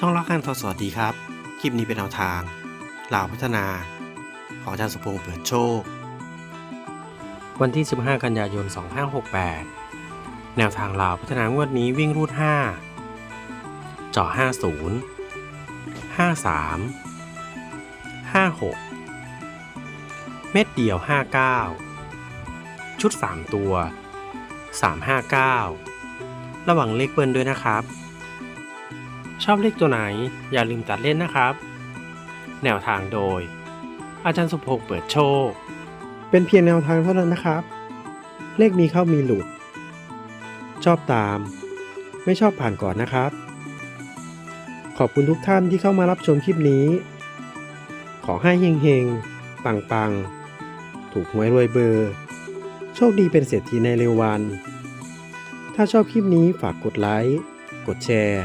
ช่องรักกันทอสวัสดีครับ คลิปนี้เป็นแนวทางลาวพัฒนา ของอาจารย์สมพงษ์เปิดโชค วันที่ 15 กันยายน 2568 แนวทางลาวพัฒนางวดนี้วิ่งรูด 5จาะ50 53 56 เม็ดเดียว 59 ชุด 3 ตัว 359 ระหว่างเลขเบิ้ลด้วยนะครับ ชอบเลขตัวไหนอย่าลืมตัดเล่นนะครับ แนวทางโดย อาจารย์สุพงษ์เปิดโชค เป็นเพียงแนวทางเท่านั้นนะครับ เลขมีเข้ามีหลุด ชอบตาม ไม่ชอบผ่านก่อนนะครับ ขอบคุณทุกท่านที่เข้ามารับชมคลิปนี้ ขอให้เฮงๆ ปังๆ ถูกหวยรวยเบอร์ โชคดีเป็นเศรษฐีในเร็ววัน ถ้าชอบคลิปนี้ฝากกดไลค์ กดแชร์